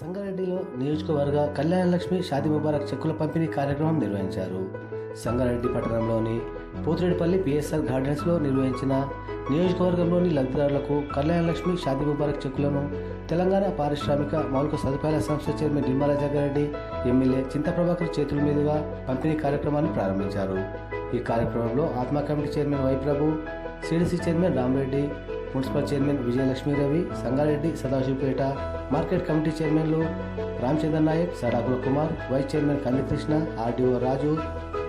సంగారెడ్డిలో నియోజకవర్గ కళ్యాణ లక్ష్మి ముబారక్ చెక్కుల పంపిణీ కార్యక్రమం నిర్వహించారు. సంగారెడ్డి పట్టణంలోని పోతిరెడ్డిపల్లి పిఎస్ఆర్ గార్డెన్స్లో నిర్వహించిన నియోజకవర్గంలోని లబ్ధిదారులకు కళ్యాణ లక్ష్మి ముబారక్ చెక్కులను తెలంగాణ పారిశ్రామిక మౌలిక సదుపాయాల సంస్థ చైర్మన్ డిమ్మల జగ్గారెడ్డి ఎమ్మెల్యే చింతప్రభాకర్ చేతుల మీదుగా పంపిణీ కార్యక్రమాన్ని ప్రారంభించారు. ఈ కార్యక్రమంలో Atma committee chairman Y Prabhu CDC chairman Ramareddy municipal chairman Vijayalakshmi Ravi Sangareddy Sadashivpet market committee చైర్మన్లు Ramachandra Nayak Sadakula Kumar vice chairman Kandikrishna RDO Raju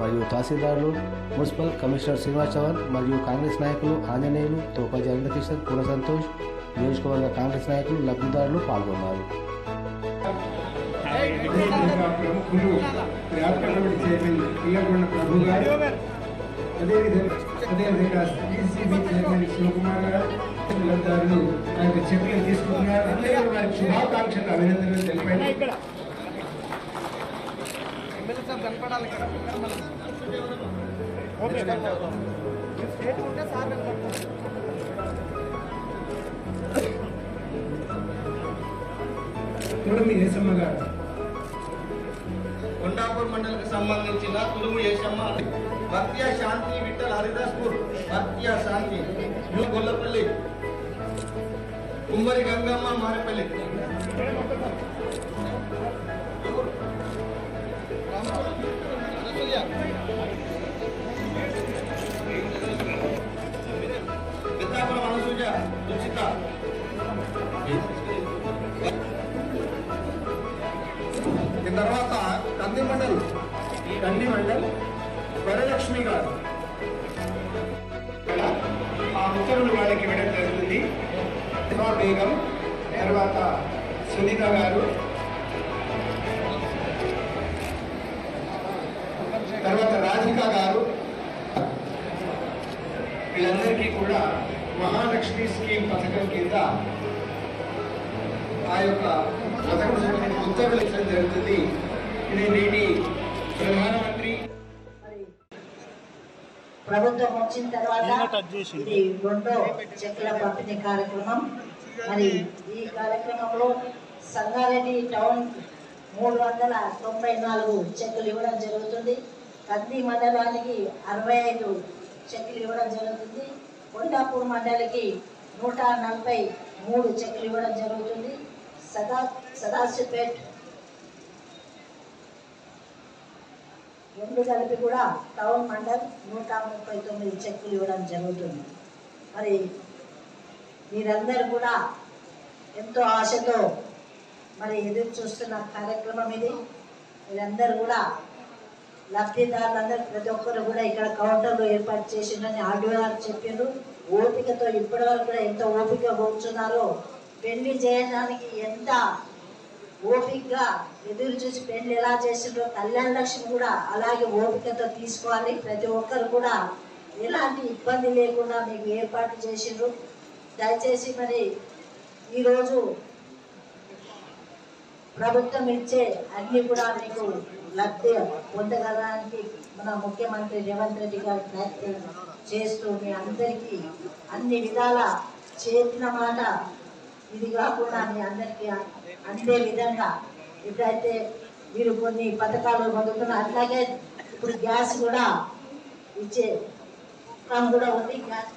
మరియు తహసీల్దారులు మున్సిపల్ కమిషనర్ శ్రీనివాస్ చౌహాన్ మరియు కాంగ్రెస్ నాయకులు ఆంజనేయులు తోపా జగన్కిషన్ పూల సంతోష్ నియోజకవర్గ కాంగ్రెస్ నాయకులు లబ్ధిదారులు పాల్గొన్నారు. అదేవిధంగా ప్రముఖులు వ్యాపార కమిటీ చైర్మన్ పిల్లగొండ ప్రభు గారు అదేవిధంగా అదేవిధంగా సిసిబి చైర్మన్ శివకుమార్ గారు లబ్ధిదారులు ఆ యొక్క చెక్కులు తీసుకుంటున్నారు అందరూ వారికి శుభాకాంక్షలు అభినందనలు తెలిపారు చూడండి ఏసమ్మ గారు కొండాపూర్ మండలికి సంబంధించిన తులుము ఏషమ్మ భక్త్య శాంతి విఠల్ హరిదాస్పూర్ భక్త్య శాంతి న్యూ గొల్లపల్లి కుమ్మరి గంగమ్మ మారేపల్లి పెద్దాపురం అనుసూయ రుచిత ఈ తర్వాత కంది మండల్ కంది మండల్ వరలక్ష్మి గారు ఆ ఉత్తర్వులు వాళ్ళకి ఇవ్వడం జరుగుతుంది. బేగం తర్వాత సునీత గారు. తర్వాత రాధిక గారు. వీళ్ళందరికీ కూడా మహాలక్ష్మి స్కీమ్ పథకం కింద ఆ యొక్క పథకం సంబంధించిన ఉత్తర్వులు ఇచ్చడం జరుగుతుంది. ఇది నేటి ప్రధానమంత్రి ప్రభుత్వం వచ్చిన తర్వాత ఇది రెండో చెక్కుల పంపిణీ కార్యక్రమం. మరి ఈ కార్యక్రమంలో సంగారెడ్డి టౌన్ మూడు వందల తొంభై నాలుగు చెక్కులు ఇవ్వడం జరుగుతుంది. కంది మండలానికి అరవై ఐదు చెక్కులు ఇవ్వడం జరుగుతుంది. కొండాపూర్ మండలికి నూట నలభై మూడు చెక్కులు ఇవ్వడం జరుగుతుంది. సదా సదాశివపేట్ రెండు కలిపి కూడా టౌన్ మండల్ నూట ముప్పై తొమ్మిది చెక్కులు ఇవ్వడం జరుగుతుంది. మరి మీరందరూ కూడా ఎంతో ఆశతో మరి ఎదురు చూస్తున్న కార్యక్రమం ఇది. మీరందరూ కూడా లబ్ధిదారులందరూ ప్రతి ఒక్కరు కూడా ఇక్కడ కౌంటర్లు ఏర్పాటు చేసిందని ఆర్డీఓ చెప్పారు. ఓపికతో ఇప్పటి వరకు కూడా ఎంత ఓపిక కూర్చున్నారో పెళ్ళి చేయడానికి ఎంత ఓపికగా ఎదురు చూసి పెళ్ళి ఎలా చేసిండ్రో కళ్యాణ లక్ష్మి కూడా అలాగే ఓపికతో తీసుకోవాలి. ప్రతి ఒక్కరు కూడా ఎలాంటి ఇబ్బంది లేకుండా మీకు ఏర్పాటు చేసిండ్రు. దయచేసి మరి ఈరోజు ప్రభుత్వం ఇచ్చే అన్ని కూడా మీకు లబ్ధి పొందగలడానికి మన ముఖ్యమంత్రి రేవంత్ రెడ్డి గారు ప్రయత్నం చేస్తూ మీ అందరికీ అన్ని విధాల చేసిన మాట ఇది కాకుండా మీ అందరికీ అందే విధంగా ఇప్పుడైతే మీరు కొన్ని పథకాలు పొందుతున్న అట్లాగే ఇప్పుడు గ్యాస్ కూడా ఇచ్చే పథకం కూడా ఉంది. గ్యాస్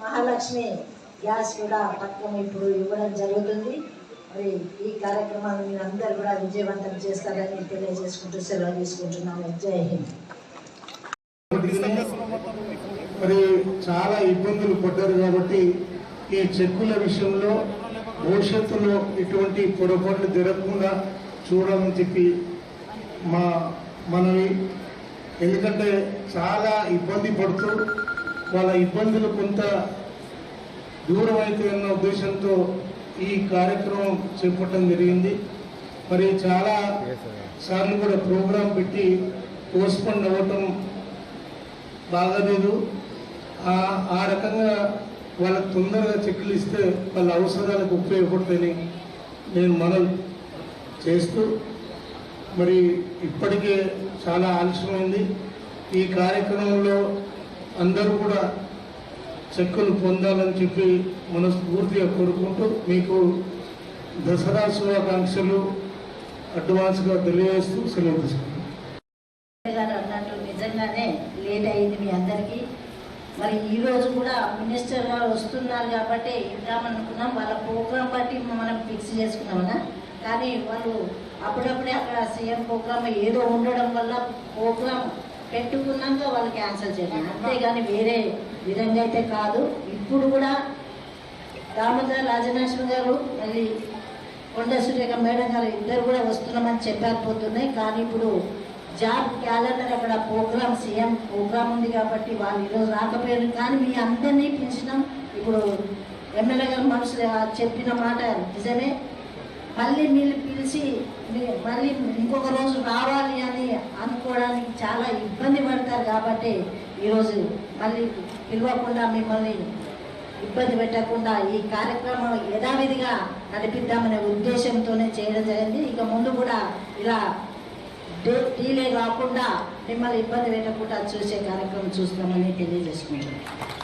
మహాలక్ష్మి గ్యాస్ కూడా పథకం ఇప్పుడు ఇవ్వడం జరుగుతుంది. మరి ఈ కార్యక్రమాన్ని మీరు అందరు కూడా విజయవంతం చేస్తారని తెలియజేసుకుంటూ సెలవు తీసుకుంటున్నాను జై హింద్. మరి చాలా ఇబ్బందులు పడ్డారు కాబట్టి ఈ చెక్కుల విషయంలో భవిష్యత్తులో ఇటువంటి పొరపాట్లు జరగకుండా చూడాలని చెప్పి మా మనవి. ఎందుకంటే చాలా ఇబ్బంది పడుతూ వాళ్ళ ఇబ్బందులు కొంత దూరం అయితే అన్న ఉద్దేశంతో ఈ కార్యక్రమం చేపట్టడం జరిగింది. మరి చాలా సార్లు కూడా ప్రోగ్రాం పెట్టి పోస్ట్పోన్ అవ్వటం బాగలేదు. ఆ రకంగా వాళ్ళకి తొందరగా చెక్కులు ఇస్తే వాళ్ళ అవసరాలకు ఉపయోగపడతాయని నేను మనవి చేస్తూ మరి ఇప్పటికే చాలా ఆలస్యమైంది. ఈ కార్యక్రమంలో అందరూ కూడా చెక్కులు పొందాలని చెప్పి మనస్ఫూర్తిగా కోరుకుంటూ మీకు దసరా శుభాకాంక్షలు అడ్వాన్స్గా తెలియజేస్తూ సెలవు తీసుకుంటాను నిజంగానే లేట్ అయింది మీ అందరికీ. మరి ఈ రోజు కూడా మినిస్టర్ గారు వస్తున్నారు కాబట్టి ఇద్దామనుకున్నాం వాళ్ళ ప్రోగ్రాం బట్టి మనం ఫిక్స్ చేసుకున్నామన్నా కానీ వాళ్ళు అప్పుడప్పుడే అక్కడ సీఎం ప్రోగ్రామ్ ఏదో ఉండడం వల్ల ప్రోగ్రామ్ పెట్టుకున్నాక వాళ్ళు క్యాన్సిల్ చేయాలి అంతేగాని వేరే విధంగా అయితే కాదు. ఇప్పుడు కూడా దామోదర్ రాజనాశ్వరి గారు మళ్ళీ కొండ మేడం గారు ఇద్దరు కూడా వస్తున్నామని చెప్పాకపోతున్నాయి. కానీ ఇప్పుడు జాబ్ క్యాలెండర్ అక్కడ ప్రోగ్రామ్ సీఎం ప్రోగ్రామ్ ఉంది కాబట్టి వాళ్ళు ఈరోజు రాకపోయారు. కానీ మీ అందరినీ పిలిచినాం. ఇప్పుడు ఎమ్మెల్యే గారు మనసు చెప్పిన మాట నిజమే. మళ్ళీ మీరు పిలిచి మళ్ళీ ఇంకొక రోజు రావాలి అని అనుకోవడానికి చాలా ఇబ్బంది పడతారు కాబట్టి ఈరోజు మళ్ళీ పిలవకుండా మిమ్మల్ని ఇబ్బంది పెట్టకుండా ఈ కార్యక్రమం యథావిధిగా నడిపిద్దామనే ఉద్దేశంతోనే చేయడం జరిగింది. ఇక ముందు కూడా ఇలా డే- డీలే కాకుండా మిమ్మల్ని ఇబ్బంది పెట్టకుండా చూసే కార్యక్రమం చూస్తామని తెలియజేసుకుంటున్నాను